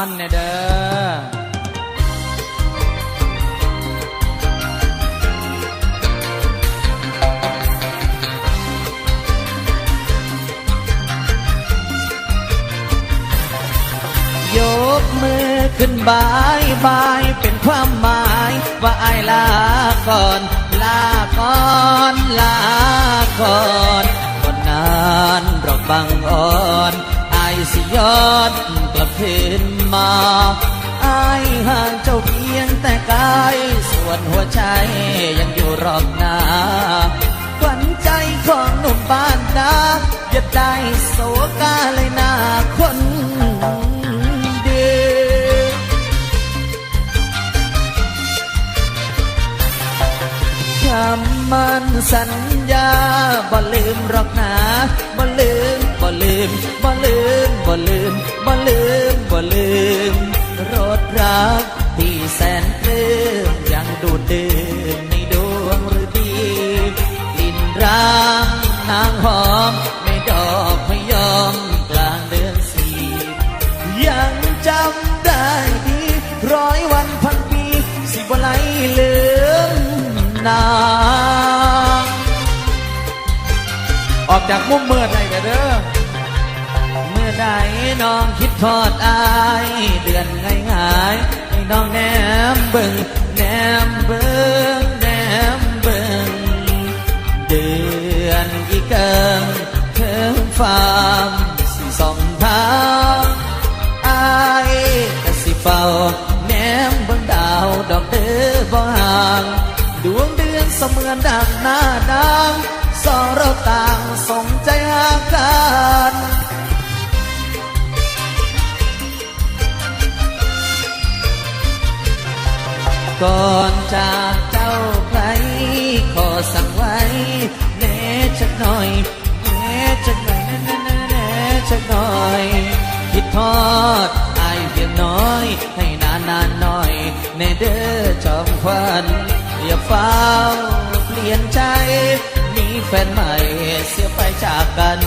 มันเนี่ยเด้อมือขึ้นบายบายเป็นความหมาย ว่าไอลาก่อน ลาก่อนลาก่อนก่อนนานรอกบังอ่อนไอสิยอน กลับคืนมาอายห่างเจ้าเพียงแต่กาย ส่วนหัวใจยังอยู่รอบหน้าขวัญใจของหนุ่มบ้านนาอย่าได้โศกาเลยนาคนเดียวคำมันสัญญาบ่ลืมหรอกนะบ่ลืมบ่ นางออกจากมุมมืดได้เด้อเมื่อใดน้องคิดทอดอายเดือนง่ายง่ายให้น้องแนมเบิ่งแนมเบิ่งแนมเบิ่งเดือนอีเกิงเทิงฟามสิสองทางอายกะสิเฝ้า เดือนเสมือนดังหน้าดังสองเราต่างสงใจหากันก่อนจากเจ้าไปขอสั่งไว้เน่ชักหน่อยเน่ชักหน่อยเน่เน่เน่เน่ชักหน่อยคิดทอดอายเพียงน้อย ให้นานนานหน่อยเน่เด้อจอมควันาเปลี่ยนใจ มีแฟนใหม่เสียไปจากกัน